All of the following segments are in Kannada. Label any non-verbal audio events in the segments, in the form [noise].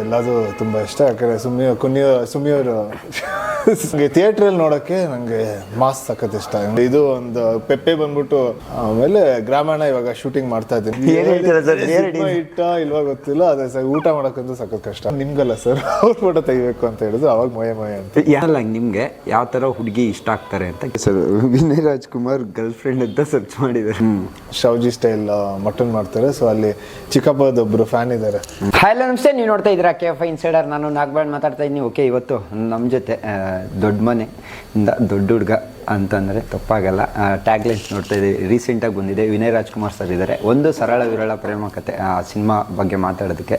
ಎಲ್ಲದು ತುಂಬ ಇಷ್ಟ ಯಾಕಂದರೆ ಸುಮ್ಮನೆ ಕುನ್ನಿ ಸುಮ್ಮಿಯವರು ನನಗೆ ಥಿಯೇಟ್ರಲ್ಲಿ ನೋಡಕ್ಕೆ ನನಗೆ ಮಾಸ್ ಸಖತ್ ಇಷ್ಟ. ಇದು ಒಂದು ಪೆಪ್ಪೆ ಬಂದ್ಬಿಟ್ಟು ಆಮೇಲೆ ಗ್ರಾಮಾಯಣ ಇವಾಗ ಶೂಟಿಂಗ್ ಮಾಡ್ತಾ ಇದ್ದೀನಿ. ಏನ್ ಹೇಳ್ತೀರಾ ಇಟ್ಟ ಇಲ್ವಾ ಗೊತ್ತಿಲ್ಲ ಅದೇ ಸರ್ ಊಟ ಮಾಡೋಕ್ಕಂತೂ ಸಖತ್ ಕಷ್ಟ. ನಿಮ್ಗಲ್ಲ ಸರ್ ಅವ್ರ ಫೋಟೋ ತೆಗಿಬೇಕು ಅಂತ ಹೇಳಿದ್ರು ಅವಾಗ ಮೊಯ ಮೊಯ ಅಂತ. ಯಾರಲ್ಲ ನಿಮಗೆ ಯಾವ ಥರ ಹುಡುಗಿ ಇಷ್ಟ ಆಗ್ತಾರೆ ಅಂತ sir Vinay Rajkumar girl friend ಅಂತ ಸರ್ಚ್ ಮಾಡಿದ್ದಾರೆ. ಶೌಜಿ ಸ್ಟೈಲ್ ಮಟನ್ ಮಾಡ್ತಾರೆ ಸೊ ಅಲ್ಲಿ ಚಿಕ್ಕಪ್ಪದೊಬ್ರು ಫ್ಯಾನ್ ಇದ್ದಾರೆ. ಹಲೋ ನಮಸ್ತೆ. ನೀವು ನೋಡ್ತಾ ಇದ್ದೀರಾ ಕೆ ಎಫ್ ಇನ್ಸೈಡರ್ ನಾನು ನಾಗಬಾಳ್ ಮಾತಾಡ್ತಾ ಇದ್ದೀನಿ. ಓಕೆ ಇವತ್ತು ನಮ್ಮ ಜೊತೆ ಆ, ದೊಡ್ಡ ಮನೆ ಇಂದ ದೊಡ್ಡ ಹುಡುಗ ಅಂತಂದರೆ ತಪ್ಪಾಗಲ್ಲ. ಟ್ಯಾಗ್ ಲೈನ್ಸ್ ನೋಡ್ತಾ ಇದ್ದೀವಿ. ರೀಸೆಂಟಾಗಿ ಬಂದಿದೆ. ವಿನಯ್ ರಾಜ್ಕುಮಾರ್ ಸರ್ ಇದ್ದಾರೆ ಒಂದು ಸರಳ ವಿರಳ ಪ್ರೇಮ ಕತೆ ಆ ಸಿನಿಮಾ ಬಗ್ಗೆ ಮಾತಾಡೋದಕ್ಕೆ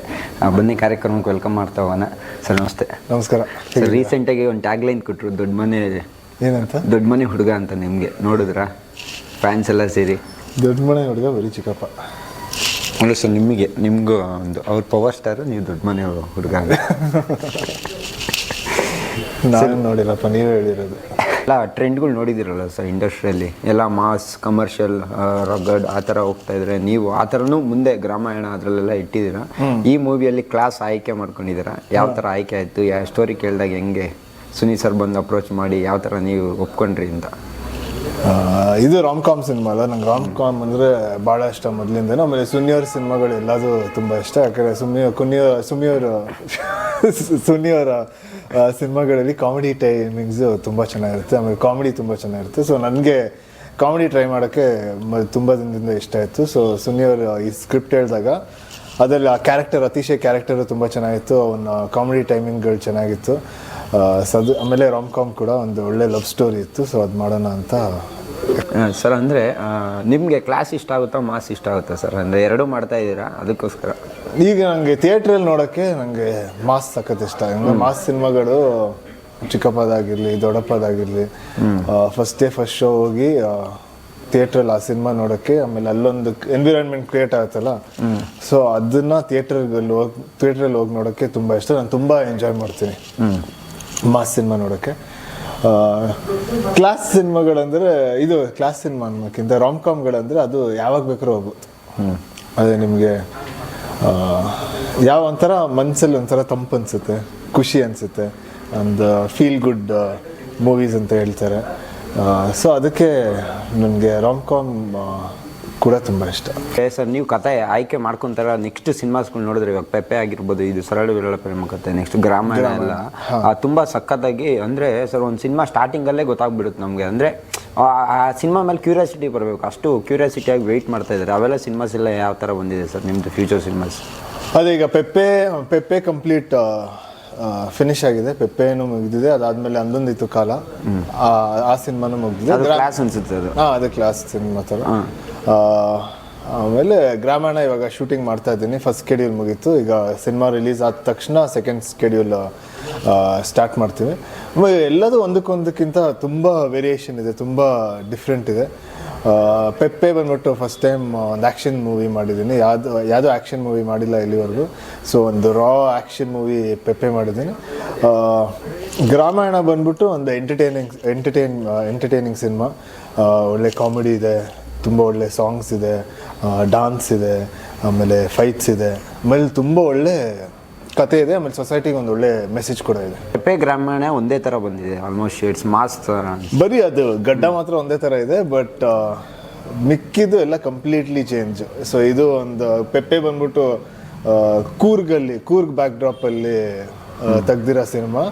ಬನ್ನಿ ಕಾರ್ಯಕ್ರಮಕ್ಕೆ ವೆಲ್ಕಮ್ ಮಾಡ್ತಾ ಹೋಗೋಣ. ಸರ್ ನಮಸ್ತೆ. ನಮಸ್ಕಾರ. ಸರ್ ರೀಸೆಂಟಾಗಿ ಒಂದು ಟ್ಯಾಗ್ ಲೈನ್ ಕೊಟ್ಟರು ದೊಡ್ಡ ಮನೆ ಏನಂತ? ದೊಡ್ಡ ಮನೆ ಹುಡುಗ ಅಂತ ನಿಮಗೆ ನೋಡಿದ್ರಾ? ಫ್ಯಾನ್ಸ್ ಎಲ್ಲ ಸೇರಿ. ದೊಡ್ಡ ಮನೆ ಹುಡುಗ ಬರೀ ಚಿಕ್ಕಪ್ಪ. ಅಂದರೆ ಸರ್ ನಿಮಗೆ ನಿಮಗೂ ಒಂದು ಅವ್ರ ಪವರ್ ಸ್ಟಾರು ನೀವು ದೊಡ್ಡ ಮನೆ ಹುಡುಗ. [laughs] ನಾನು ನೋಡಿರಪ್ಪ ನೀವೇ ಹೇಳಿರೋದು. ಎಲ್ಲ ಟ್ರೆಂಡ್ಗಳು ನೋಡಿದಿರಲ್ಲ ಸರ್ ಇಂಡಸ್ಟ್ರಿಯಲ್ಲಿ ಎಲ್ಲ ಮಾಸ್ ಕಮರ್ಷಿಯಲ್ ರಗಡ್ ಆ ಥರ ಹೋಗ್ತಾ ಇದ್ರೆ ನೀವು ಆ ಥರನೂ ಮುಂದೆ ಗ್ರಾಮಾಯಣ ಅದರಲ್ಲೆಲ್ಲ ಇಟ್ಟಿದ್ದೀರಾ? ಈ ಮೂವಿಯಲ್ಲಿ ಕ್ಲಾಸ್ ಆಯ್ಕೆ ಮಾಡ್ಕೊಂಡಿದ್ದೀರಾ? ಯಾವ ಥರ ಆಯ್ಕೆ ಆಯಿತು? ಯಾವ ಸ್ಟೋರಿ ಕೇಳಿದಾಗ ಹೆಂಗೆ? ಸುನಿ ಸರ್ ಬಂದು ಅಪ್ರೋಚ್ ಮಾಡಿ ಯಾವ ಥರ ನೀವು ಒಪ್ಕೊಂಡ್ರಿ ಅಂತ. ಇದು ರಾಮ್ ಕಾಮ್ ಸಿನಿಮಾ ಅಲ್ಲ. ನಂಗೆ ರಾಮ್ ಕಾಮ್ ಅಂದರೆ ಭಾಳ ಇಷ್ಟ ಮೊದಲಿಂದನೂ. ಆಮೇಲೆ ಸುನಿಯವ್ರ ಸಿನಿಮಾಗಳು ಎಲ್ಲದೂ ತುಂಬ ಇಷ್ಟ. ಯಾಕಂದರೆ ಸುಮ್ಮಿ ಕುನಿಯೋ ಸುಮಿಯವರು [laughs] ಸುನಿಯವರ ಸಿನಿಮಾಗಳಲ್ಲಿ ಕಾಮಿಡಿ ಟೈಮಿಂಗ್ಸ್ ತುಂಬ ಚೆನ್ನಾಗಿರುತ್ತೆ. ಆಮೇಲೆ ಕಾಮಿಡಿ ತುಂಬ ಚೆನ್ನಾಗಿರುತ್ತೆ. ಸೊ ನನಗೆ ಕಾಮಿಡಿ ಟ್ರೈ ಮಾಡೋಕ್ಕೆ ತುಂಬ ದಿನದಿಂದ ಇಷ್ಟ ಆಯಿತು. ಸೊ ಸುನಿಯವರು ಈ ಸ್ಕ್ರಿಪ್ಟ್ ಹೇಳಿದಾಗ ಅದರಲ್ಲಿ ಆ ಕ್ಯಾರೆಕ್ಟರ್ ಅತಿಶಯ ಕ್ಯಾರೆಕ್ಟರು ತುಂಬ ಚೆನ್ನಾಗಿತ್ತು. ಅವನ ಕಾಮಿಡಿ ಟೈಮಿಂಗ್ಗಳು ಚೆನ್ನಾಗಿತ್ತು. ಸದು ಆಮೇಲೆ ರಾಮ್ ಕಾಮ್ ಕೂಡ ಒಂದು ಒಳ್ಳೆ ಲವ್ ಸ್ಟೋರಿ ಇತ್ತು. ಸೊ ಅದು ಮಾಡೋಣ ಅಂತ ಸರ್ ಅಂದರೆ ನಿಮಗೆ ಕ್ಲಾಸ್ ಇಷ್ಟ ಆಗುತ್ತಾ ಮಾಸ್ ಇಷ್ಟ ಆಗುತ್ತಾ ಸರ್? ಅಂದರೆ ಎರಡೂ ಮಾಡ್ತಾ ಇದ್ದೀರಾ? ಅದಕ್ಕೋಸ್ಕರ. ಈಗ ನನಗೆ ಥಿಯೇಟ್ರಲ್ಲಿ ನೋಡೋಕ್ಕೆ ನನಗೆ ಮಾಸ್ ಸಖತ್ ಇಷ್ಟ. ಅಂದರೆ ಮಾಸ್ ಸಿನಿಮಾಗಳು ಚಿಕ್ಕಪ್ಪದಾಗಿರಲಿ ದೊಡ್ಡಪ್ಪದಾಗಿರಲಿ ಫಸ್ಟ್ ಡೇ ಫಸ್ಟ್ ಶೋ ಹೋಗಿ ಥಿಯೇಟ್ರಲ್ಲಿ ಆ ಸಿನಿಮಾ ನೋಡೋಕ್ಕೆ ಆಮೇಲೆ ಅಲ್ಲೊಂದು ಎನ್ವಿರಾನ್ಮೆಂಟ್ ಕ್ರಿಯೇಟ್ ಆಗುತ್ತಲ್ಲ? ಸೊ ಅದನ್ನು ಥಿಯೇಟ್ರಲ್ಲಿ ಹೋಗಿ ಥಿಯೇಟ್ರಲ್ಲಿ ಹೋಗಿ ನೋಡೋಕ್ಕೆ ತುಂಬ ಇಷ್ಟ. ನಾನು ತುಂಬ ಎಂಜಾಯ್ ಮಾಡ್ತೀನಿ. ಮಾಸ್ ಸಿನಿಮಾ ನೋಡೋಕ್ಕೆ. ಕ್ಲಾಸ್ ಸಿನಿಮಾಗಳಂದ್ರೆ ಇದು ಕ್ಲಾಸ್ ಸಿನಿಮಾ ಅನ್ನೋಕ್ಕಿಂತ ರಾಮ್ ಕಾಮ್ಗಳಂದ್ರೆ ಅದು ಯಾವಾಗ ಬೇಕಾದ್ರೂ ಹೋಗ್ಬೋದು. ಅದೇ ನಿಮಗೆ ಯಾವ ಒಂಥರ ಮನಸ್ಸಲ್ಲಿ ಒಂಥರ ತಂಪು ಅನಿಸುತ್ತೆ ಖುಷಿ ಅನಿಸುತ್ತೆ ಒಂದು ಫೀಲ್ ಗುಡ್ ಮೂವೀಸ್ ಅಂತ ಹೇಳ್ತಾರೆ. ಸೊ ಅದಕ್ಕೆ ನನಗೆ ರಾಮ್ ಕಾಮ್ ಕೂಡ ತುಂಬ ಇಷ್ಟ. ಏ ಸರ್ ನೀವು ಕತೆ ಆಯ್ಕೆ ಮಾಡ್ಕೊಂತಾರ ನೆಕ್ಸ್ಟ್ ಸಿನಿಮಾಸ್ಗಳು ನೋಡಿದ್ರೆ ಇವಾಗ ಪೆಪ್ಪೆ ಆಗಿರ್ಬೋದು ಇದು ಸರಳ ವಿರಳ ಪ್ರೇಮ ಕತೆ ನೆಕ್ಸ್ಟ್ ಗ್ರಾಮ ಎಲ್ಲ. ತುಂಬಾ ಸಖತ್ತಾಗಿ ಅಂದ್ರೆ ಸರ್ ಒಂದು ಸಿನಿಮಾ ಸ್ಟಾರ್ಟಿಂಗಲ್ಲೇ ಗೊತ್ತಾಗ್ಬಿಡುತ್ತೆ ನಮಗೆ. ಅಂದ್ರೆ ಆ ಸಿನಿಮಾ ಮೇಲೆ ಕ್ಯೂರಿಯಾಸಿಟಿ ಬರಬೇಕು. ಅಷ್ಟು ಕ್ಯೂರಿಯಾಸಿಟಿಯಾಗಿ ವೆಯ್ಟ್ ಮಾಡ್ತಾ ಇದ್ದಾರೆ. ಅವೆಲ್ಲ ಸಿನಿಮಾಸ್ ಎಲ್ಲ ಯಾವ ತರ ಬಂದಿದೆ ಸರ್ ನಿಮ್ದು ಫ್ಯೂಚರ್ ಸಿನಿಮಾಸ್? ಅದೇ ಈಗ ಪೆಪ್ಪೆ ಪೆಪ್ಪೆ ಕಂಪ್ಲೀಟ್ ಫಿನಿಶ್ ಆಗಿದೆ. ಪೆಪ್ಪೆನು ಮುಗಿದಿದೆ. ಅದಾದ್ಮೇಲೆ ಅಂದೊಂದಿತ್ತು ಕಾಲ. ಆ- ಆ ಸಿನಿಮಾನು ಮುಗಿದಿದೆ. ಕ್ಲಾಸ್ ಅನ್ಸುತ್ತೆ ಅದು. ಹಾ ಅದೇ ಕ್ಲಾಸ್ ಸಿನಿಮಾ ಥರ. ಆ, ಆಮೇಲೆ ಗ್ರಾಮಾಯಣ ಇವಾಗ ಶೂಟಿಂಗ್ ಮಾಡ್ತಾ ಇದ್ದೀನಿ. ಫಸ್ಟ್ ಸ್ಕೆಡ್ಯೂಲ್ ಮುಗೀತು. ಈಗ ಸಿನಿಮಾ ರಿಲೀಸ್ ಆದ ತಕ್ಷಣ ಸೆಕೆಂಡ್ ಸ್ಕೆಡ್ಯೂಲ್ ಸ್ಟಾರ್ಟ್ ಮಾಡ್ತೀವಿ. ಎಲ್ಲದು ಒಂದಕ್ಕೊಂದಕ್ಕಿಂತ ತುಂಬ ವೇರಿಯೇಷನ್ ಇದೆ, ತುಂಬ ಡಿಫ್ರೆಂಟ್ ಇದೆ. ಪೆಪ್ಪೆ ಬಂದ್ಬಿಟ್ಟು ಫಸ್ಟ್ ಟೈಮ್ ಒಂದು ಆ್ಯಕ್ಷನ್ ಮೂವಿ ಮಾಡಿದ್ದೀನಿ. ಯಾವುದು, ಯಾವುದೋ ಆ್ಯಕ್ಷನ್ ಮೂವಿ ಮಾಡಿಲ್ಲ ಇಲ್ಲಿವರೆಗೂ. ಸೊ ಒಂದು ರಾ ಆ್ಯಕ್ಷನ್ ಮೂವಿ ಪೆಪ್ಪೆ ಮಾಡಿದ್ದೀನಿ. ಗ್ರಾಮಾಯಣ ಬಂದ್ಬಿಟ್ಟು ಒಂದು ಎಂಟರ್ಟೈನಿಂಗ್ ಎಂಟರ್ಟೈನ್ ಎಂಟರ್ಟೈನಿಂಗ್ ಸಿನಿಮಾ ಒಳ್ಳೆ ಕಾಮಿಡಿ ಇದೆ. ತುಂಬ ಒಳ್ಳೆ ಸಾಂಗ್ಸ್ ಇದೆ ಡಾನ್ಸ್ ಇದೆ ಆಮೇಲೆ ಫೈಟ್ಸ್ ಇದೆ. ಆಮೇಲೆ ತುಂಬ ಒಳ್ಳೆ ಕತೆ ಇದೆ ಆಮೇಲೆ ಸೊಸೈಟಿಗೆ ಒಂದು ಒಳ್ಳೆ ಮೆಸೇಜ್ ಕೂಡ ಇದೆ. ಪೆಪ್ಪೆ ಗ್ರಾಮೀಣ ಒಂದೇ ಥರ ಬಂದಿದೆ ಆಲ್ಮೋಸ್ಟ್ ಶೇಡ್ಸ್ ಮಾಸ್ ಥರ ಬರೀ ಅದು ಗಡ್ಡ ಮಾತ್ರ ಒಂದೇ ಥರ ಇದೆ ಬಟ್ ಮಿಕ್ಕಿದ್ದು ಎಲ್ಲ ಕಂಪ್ಲೀಟ್ಲಿ ಚೇಂಜ್ ಸೊ ಇದು ಒಂದು ಪೆಪ್ಪೆ ಬಂದ್ಬಿಟ್ಟು ಕೂರ್ಗಲ್ಲಿ ಕೂರ್ಗ್ ಬ್ಯಾಕ್ ಡ್ರಾಪಲ್ಲಿ ತೆಗ್ದಿರೋ ಸಿನಿಮಾ.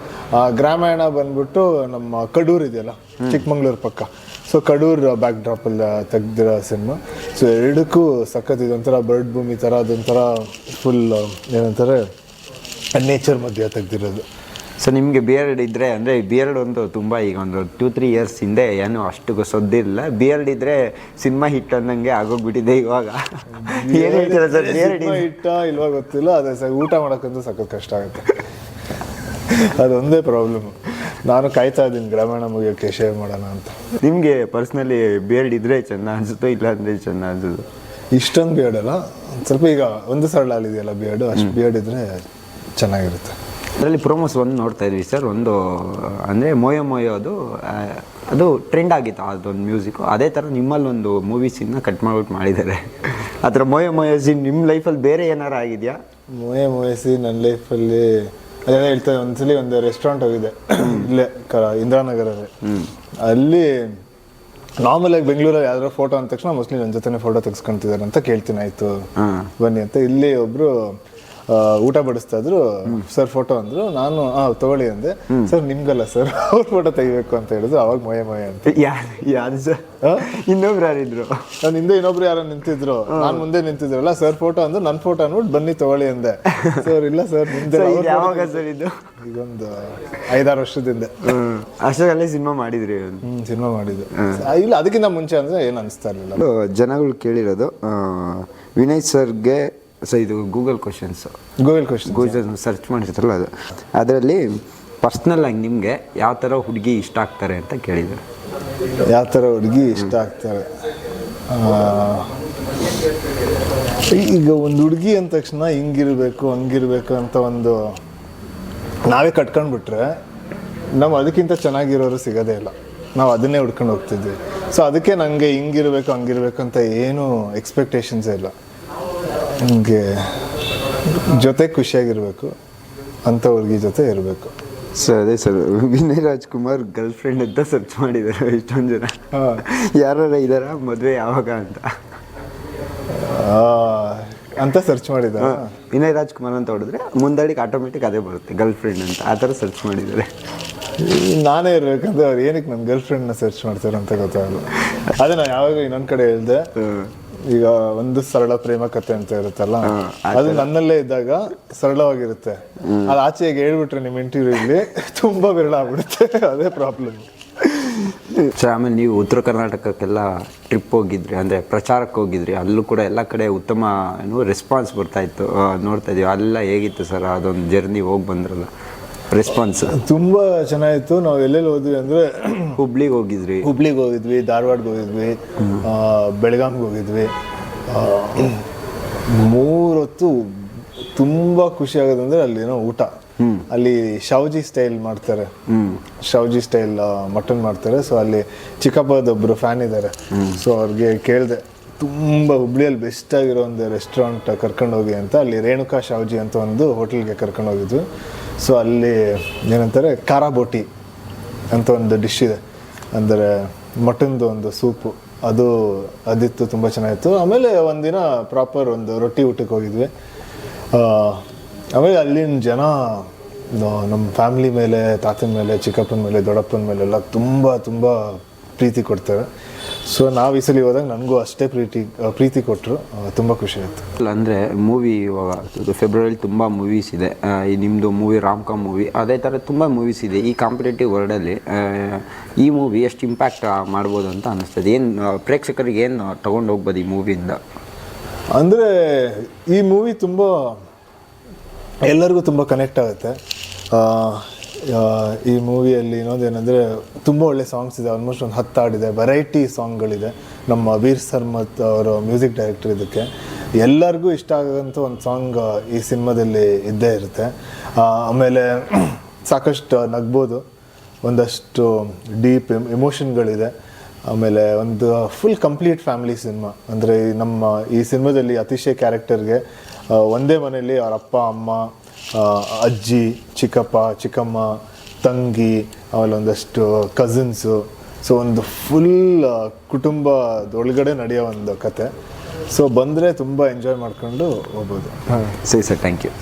ಗ್ರಾಮಾಯಣ ಬಂದ್ಬಿಟ್ಟು ನಮ್ಮ ಕಡೂರ್ ಇದೆಯಲ್ಲ ಚಿಕ್ಕಮಂಗ್ಳೂರು ಪಕ್ಕ. ಸೊ ಕಡೂರ್ ಬ್ಯಾಕ್ ಡ್ರಾಪಲ್ಲಿ ತೆಗ್ದಿರೋ ಸಿನಿಮಾ ಸೊ ಎರಡಕ್ಕೂ ಸಖತ್ ಇದೊಂಥರ ಬರ್ಡ್ ಭೂಮಿ ಥರ ಅದೊಂಥರ ಫುಲ್ ಏನಂತಾರೆ ನೇಚರ್ ಮಧ್ಯ ತೆಗ್ದಿರೋದು. ಸೊ ನಿಮಗೆ ಬಿಯರ್ಡ್ ಇದ್ದರೆ ಅಂದರೆ ಬಿಯರ್ಡ್ ಒಂದು ತುಂಬ ಈಗ ಒಂದು ಟೂ ತ್ರೀ ಇಯರ್ಸ್ ಹಿಂದೆ ಏನು ಅಷ್ಟು ಸೊದ್ದಿಲ್ಲ ಬಿಯರ್ಡ್ ಇದ್ದರೆ ಸಿನಿಮಾ ಹಿಟ್ ಅನ್ನಂಗೆ ಆಗೋಗ್ಬಿಟ್ಟಿದೆ ಇವಾಗ. ಏನು ಹೇಳ್ತೀರಾ ಸರ್? ಬಿಯರ್ಡ್ ಹಿಟ್ಟ ಇಟ್ಟ ಇಲ್ವಾ ಗೊತ್ತಿಲ್ಲ ಅದೇ ಸರ್ ಊಟ ಮಾಡೋಕ್ಕಂತೂ ಸಖತ್ ಕಷ್ಟ ಆಗುತ್ತೆ. ಅದೊಂದೇ ಪ್ರಾಬ್ಲಮ್ ನಾನು ಕಾಯ್ತಾ ಇದ್ದೀನಿ ಗ್ರಾಮೀಣ ಮುಗಿಯೋಕ್ಕೆ ಶೇವ್ ಮಾಡೋಣ ಅಂತ. ನಿಮಗೆ ಪರ್ಸ್ನಲಿ ಬಿಯರ್ಡ್ ಇದ್ರೆ ಚೆನ್ನ ಅನ್ಸುತ್ತೋ ಇಲ್ಲ ಅಂದರೆ ಚೆನ್ನ ಅನ್ಸುತ್ತೋ? ಇಷ್ಟೊಂದು ಬಿಯರ್ಡ್ ಅಲ್ಲ ಸ್ವಲ್ಪ ಈಗ ಒಂದು ಸರಳ ಇದೆಯಲ್ಲ ಬಿಯರ್ಡ್ ಅಷ್ಟು ಬಿಯರ್ಡ್ ಇದ್ರೆ ಚೆನ್ನಾಗಿರುತ್ತೆ. ಅದರಲ್ಲಿ ಪ್ರೋಮೋಸ್ ಒಂದು ನೋಡ್ತಾ ಇದ್ವಿ ಸರ್ ಒಂದು ಅಂದರೆ ಮೊಯೋ ಮೊಯೋ ಅದು ಅದು ಟ್ರೆಂಡ್ ಆಗಿತ್ತು ಅದೊಂದು ಮ್ಯೂಸಿಕ್ಕು ಅದೇ ಥರ ನಿಮ್ಮಲ್ಲಿ ಒಂದು ಮೂವಿ ಸೀನ್ನ ಕಟ್ ಮಾಡ್ಬಿಟ್ಟು ಮಾಡಿದ್ದಾರೆ. ಆ ಥರ ಮೊಯೋ ಮೊಯೋ ಸೀನ್ ನಿಮ್ಮ ಲೈಫಲ್ಲಿ ಬೇರೆ ಏನಾರು ಆಗಿದೆಯಾ? ಮೊಯೆ ಸೀನ್ ನನ್ನ ಲೈಫಲ್ಲಿ ಅದೇ ಹೇಳ್ತಾರೆ ಒಂದ್ಸಲಿ ಒಂದು ರೆಸ್ಟೋರೆಂಟ್ ಹೋಗಿದ್ದೆ. ಇಲ್ಲೇ ಕ ಇಂದಿರಾನಗರಲ್ಲಿ ಅಲ್ಲಿ ನಾರ್ಮಲ್ ಆಗಿ ಬೆಂಗಳೂರಲ್ಲಿ ಯಾವ್ದಾರ ಫೋಟೋ ಅಂದ ತಕ್ಷಣ ಮೋಸ್ಟ್ಲಿ ನನ್ನ ಜೊತೆ ಫೋಟೋ ತೆಗೆಸ್ಕೊಂತಿದ್ದಾರೆ ಅಂತ ಕೇಳ್ತೀನಿ ಆಯ್ತು ಬನ್ನಿ ಅಂತ. ಇಲ್ಲಿ ಒಬ್ರು ಊಟ ಬಡಿಸ್ತಾ ಇದ್ರು. ಸರ್ ಫೋಟೋ ಅಂದ್ರು. ನಾನು ಆ ತಗೊಳ್ಳಿ ಅಂದೆ. Sir ನಿಮ್ಗಲ್ಲ sir. [laughs] ಅವ್ರ ಫೋಟೋ ತೆಗಿಬೇಕು ಅಂತ ಹೇಳಿದ್ರು. ಅವಾಗ ಮೊಯ ಮೊಯ ಅಂತ. ಯಾರು ಯಾರು ಸರ್ ಇನ್ನೊಬ್ರು ಯಾರಿದ್ರು ನಾನು ಹಿಂದೆ ಇನ್ನೊಬ್ರು ಯಾರೋ ನಿಂತಿದ್ರು. ನಾನ್ ಮುಂದೆ ನಿಂತಿದ್ರಲ್ಲ ಸರ್ ಫೋಟೋ ಅಂದ್ರೆ. ನನ್ನ ಫೋಟೋ ಅನ್ಬಿಟ್ಟು ಬನ್ನಿ ತಗೊಳ್ಳಿ ಅಂದೆ. ಸರ್ ಇಲ್ಲ ಸರ್ ನಿಮ್ದೆ. ಯಾವಾಗ ಸರ್ ಇದು? ಈಗೊಂದು ಐದಾರು ವರ್ಷದಿಂದ. ಅಷ್ಟರಲ್ಲೇ ಸಿನಿಮಾ ಮಾಡಿದ್ರಿ ಸಿನಿಮಾ ಮಾಡಿದ್ದು. ಇಲ್ಲ ಅದಕ್ಕಿಂತ ಮುಂಚೆ ಅಂದ್ರೆ ಏನು ಅನಿಸ್ತಾ ಇರಲಿಲ್ಲ. ಜನಗಳು ಕೇಳಿರೋದು ವಿನಯ್ ಸರ್ಗೆ ಸೊ ಇದು Google questions Google question Google search ಮಾಡಿರ್ತಾರಲ್ಲ ಅದು. ಅದರಲ್ಲಿ ಪರ್ಸ್ನಲ್ ಆಗಿ ನಿಮಗೆ ಯಾವ ಥರ ಹುಡುಗಿ ಇಷ್ಟ ಆಗ್ತಾರೆ ಅಂತ ಕೇಳಿದ್ದಾರೆ ಯಾವ ಥರ ಹುಡುಗಿ ಇಷ್ಟ ಆಗ್ತಾರೆ? ಈಗ ಒಂದು ಹುಡುಗಿ ಅಂದ ತಕ್ಷಣ ಹಿಂಗಿರಬೇಕು ಹಂಗಿರಬೇಕು ಅಂತ ಒಂದು ನಾವೇ ಕಟ್ಕೊಂಡ್ಬಿಟ್ರೆ ನಾವು ಅದಕ್ಕಿಂತ ಚೆನ್ನಾಗಿರೋರು ಸಿಗೋದೇ ಇಲ್ಲ. ನಾವು ಅದನ್ನೇ ಹುಡ್ಕೊಂಡು ಹೋಗ್ತಿದ್ವಿ. ಸೊ ಅದಕ್ಕೆ ನನಗೆ ಹಿಂಗಿರಬೇಕು ಹಂಗಿರಬೇಕು ಅಂತ ಏನು ಎಕ್ಸ್ಪೆಕ್ಟೇಷನ್ಸೇ ಇಲ್ಲ. ನನಗೆ ಜೊತೆ ಖುಷಿಯಾಗಿರಬೇಕು ಅಂಥವ್ರಿಗೆ ಜೊತೆ ಇರಬೇಕು. ಸರ್ ಅದೇ sir Vinay Rajkumar girl friend ಅಂತ ಸರ್ಚ್ ಮಾಡಿದ್ದಾರೆ ಇಷ್ಟೊಂದು ಜನ. ಯಾರು ಇದಾರ? ಮದುವೆ ಯಾವಾಗ ಅಂತ. ಅಂತ ಸರ್ಚ್ ಮಾಡಿದ ವಿನಯ್ ರಾಜ್ಕುಮಾರ್ ಅಂತ ಹೊಡೆದ್ರೆ ಮುಂದಾಡಿಗೆ ಆಟೋಮೆಟಿಕ್ ಅದೇ ಬರುತ್ತೆ ಗರ್ಲ್ ಫ್ರೆಂಡ್ ಅಂತ. ಆ ಥರ ಸರ್ಚ್ ಮಾಡಿದ್ದಾರೆ. ನಾನೇ ಇರಬೇಕಂದ್ರೆ ಅವ್ರು ಏನಕ್ಕೆ ನನ್ನ ಗರ್ಲ್ ಫ್ರೆಂಡ್ನ ಸರ್ಚ್ ಮಾಡ್ತಾರೆ ಅಂತ ಗೊತ್ತಾಗಲ್ಲ. ಅದೇ ನಾನು ಯಾವಾಗ ಇನ್ನೊಂದು ಕಡೆ ಹೇಳ್ದೆ ಈಗ ಒಂದು ಸರಳ ಪ್ರೇಮ ಕಥೆ ಅಂತ ಇರುತ್ತಲ್ಲ ಅದು ನನ್ನಲ್ಲೇ ಇದ್ದಾಗ ಸರಳವಾಗಿರುತ್ತೆ. ಅದು ಆಚೆ ಈಗ ಹೇಳ್ಬಿಟ್ರೆ ನಿಮ್ಮ ಇಂಟರ್ವ್ಯೂ ಇಲ್ಲಿ ತುಂಬಾ ವಿರಳ ಆಗ್ಬಿಡುತ್ತೆ. [laughs] ಅದೇ ಪ್ರಾಬ್ಲಮ್ ಸರ್ ಆಮೇಲೆ ನೀವು ಉತ್ತರ ಕರ್ನಾಟಕಕ್ಕೆಲ್ಲ ಟ್ರಿಪ್ ಹೋಗಿದ್ರಿ ಅಂದ್ರೆ ಪ್ರಚಾರಕ್ಕೆ ಹೋಗಿದ್ರಿ ಅಲ್ಲೂ ಕೂಡ ಎಲ್ಲ ಕಡೆ ಉತ್ತಮ ಏನು ರೆಸ್ಪಾನ್ಸ್ ಬರ್ತಾ ಇತ್ತು. ನೋಡ್ತಾ ಇದೀವಿ ಅಲ್ಲ ಹೇಗಿತ್ತು ಸರ್ ಅದೊಂದು ಜರ್ನಿ ಹೋಗಿ ಬಂದ್ರಲ್ಲ. ರೆಸ್ಪಾನ್ಸ್ ತುಂಬಾ ಚೆನ್ನಾಗಿತ್ತು. ನಾವು ಎಲ್ಲೆಲ್ಲಿ ಹೋದ್ವಿ ಅಂದ್ರೆ ಹುಬ್ಳಿಗೆ ಹೋಗಿದ್ರಿ ಹುಬ್ಳಿಗೆ ಹೋಗಿದ್ವಿ ಧಾರವಾಡಕ್ಕೆ ಹೋಗಿದ್ವಿ ಬೆಳಗಾಂಗೆ ಹೋಗಿದ್ವಿ. ಮೂರೊತ್ತು ತುಂಬಾ ಖುಷಿ ಆಗೋದಂದ್ರೆ ಅಲ್ಲಿನೋ ಊಟ. ಅಲ್ಲಿ ಶಾವ್ಜಿ ಸ್ಟೈಲ್ ಮಾಡ್ತಾರೆ. ಶಾವ್ಜಿ ಸ್ಟೈಲ್ ಮಟನ್ ಮಾಡ್ತಾರೆ. ಸೊ ಅಲ್ಲಿ ಚಿಕ್ಕಪ್ಪದೊಬ್ಬರು ಫ್ಯಾನ್ ಇದ್ದಾರೆ ಸೊ ಅವ್ರಿಗೆ ಕೇಳಿದೆ ತುಂಬ ಹುಬ್ಳಿಯಲ್ಲಿ ಬೆಸ್ಟ್ ಆಗಿರೋ ಒಂದು ರೆಸ್ಟೋರೆಂಟ್ ಕರ್ಕೊಂಡು ಹೋಗಿ ಅಂತ. ಅಲ್ಲಿ ರೇಣುಕಾ ಶಾವ್ಜಿ ಅಂತ ಒಂದು ಹೋಟೆಲ್ಗೆ ಕರ್ಕೊಂಡು ಹೋಗಿದ್ವಿ ಸೊ ಅಲ್ಲಿ ಏನಂತಾರೆ, ಕಾರಾಬೋಟಿ ಬೋಟಿ ಅಂತ ಒಂದು ಡಿಶ್ ಇದೆ. ಅಂದರೆ ಮಟನ್ದು ಒಂದು ಸೂಪು. ಅದು ಅದಿತ್ತು, ತುಂಬ ಚೆನ್ನಾಗಿತ್ತು. ಆಮೇಲೆ ಒಂದಿನ ಪ್ರಾಪರ್ ಒಂದು ರೊಟ್ಟಿ ಊಟಕ್ಕೆ ಹೋಗಿದ್ವಿ. ಆಮೇಲೆ ಅಲ್ಲಿನ ಜನ ನಮ್ಮ ಫ್ಯಾಮ್ಲಿ ಮೇಲೆ, ತಾತನ ಮೇಲೆ, ಚಿಕ್ಕಪ್ಪನ ಮೇಲೆ, ದೊಡ್ಡಪ್ಪನ ಮೇಲೆ ಎಲ್ಲ ತುಂಬ ತುಂಬ ಪ್ರೀತಿ ಕೊಡ್ತಾರೆ. ಸೊ ನಾವು ಈ ಸಲ ಹೋದಾಗ ನನಗೂ ಅಷ್ಟೇ ಪ್ರೀತಿ ಪ್ರೀತಿ ಕೊಟ್ಟರು ತುಂಬ ಖುಷಿ ಆಯಿತು. ಅಂದರೆ ಮೂವಿ ಇವಾಗ ಫೆಬ್ರವರಿ ತುಂಬ ಮೂವೀಸ್ ಇದೆ. ಈ ನಿಮ್ಮದು ಮೂವಿ ರಾಮ್ ಕಾಮ್ ಮೂವಿ ಅದೇ ಥರ ತುಂಬ ಮೂವೀಸ್ ಇದೆ. ಈ ಕಾಂಪಿಟೇಟಿವ್ ವರ್ಲ್ಡಲ್ಲಿ ಈ ಮೂವಿ ಎಷ್ಟು ಇಂಪ್ಯಾಕ್ಟ್ ಮಾಡ್ಬೋದು ಅಂತ ಅನ್ನಿಸ್ತದೆ ಏನು ಪ್ರೇಕ್ಷಕರಿಗೆ ಏನು ತೊಗೊಂಡು ಹೋಗ್ಬೋದು ಈ ಮೂವಿಯಿಂದ ಅಂದರೆ ಈ ಮೂವಿ ತುಂಬ ಎಲ್ಲರಿಗೂ ತುಂಬ ಕನೆಕ್ಟ್ ಆಗುತ್ತೆ. ಈ ಮೂವಿಯಲ್ಲಿ ಇನ್ನೊಂದೇನೆಂದರೆ ತುಂಬ ಒಳ್ಳೆ ಸಾಂಗ್ಸ್ ಇದೆ ಆಲ್ಮೋಸ್ಟ್ ಒಂದು ಹತ್ತು ಹಾಡಿದೆ ವೆರೈಟಿ ಸಾಂಗ್ಗಳಿದೆ ನಮ್ಮ ವೀರ್ ಸರ್ಮತ್ ಅವರು ಮ್ಯೂಸಿಕ್ ಡೈರೆಕ್ಟರ್ ಇದಕ್ಕೆ. ಎಲ್ಲರಿಗೂ ಇಷ್ಟ ಆಗೋಂಥ ಒಂದು ಸಾಂಗ್ ಈ ಸಿನಿಮಾದಲ್ಲಿ ಇದ್ದೇ ಇರುತ್ತೆ. ಆಮೇಲೆ [clears throat] ಸಾಕಷ್ಟು ನಗ್ಬೋದು. ಒಂದಷ್ಟು ಡೀಪ್ ಎಮೋಷನ್ಗಳಿದೆ ಆಮೇಲೆ ಒಂದು ಫುಲ್ ಕಂಪ್ಲೀಟ್ ಫ್ಯಾಮಿಲಿ ಸಿನಿಮಾ ಅಂದರೆ ನಮ್ಮ ಈ ಸಿನಿಮಾದಲ್ಲಿ ಅತಿಶಯ ಕ್ಯಾರೆಕ್ಟರ್ಗೆ ಒಂದೇ ಮನೆಯಲ್ಲಿ ಅವ್ರ ಅಪ್ಪ, ಅಮ್ಮ ಅಜ್ಜಿ, ಚಿಕ್ಕಪ್ಪ, ಚಿಕ್ಕಮ್ಮ, ತಂಗಿ ಆಮೇಲೆ ಒಂದಷ್ಟು ಕಸಿನ್ಸು ಸೊ ಒಂದು ಫುಲ್ ಕುಟುಂಬದೊಳಗಡೆ ನಡೆಯೋ ಒಂದು ಕತೆ. ಸೊ ಬಂದರೆ ತುಂಬ ಎಂಜಾಯ್ ಮಾಡ್ಕೊಂಡು ಹೋಗ್ಬೋದು. ಸರಿ ಸರ್ ಥ್ಯಾಂಕ್ ಯು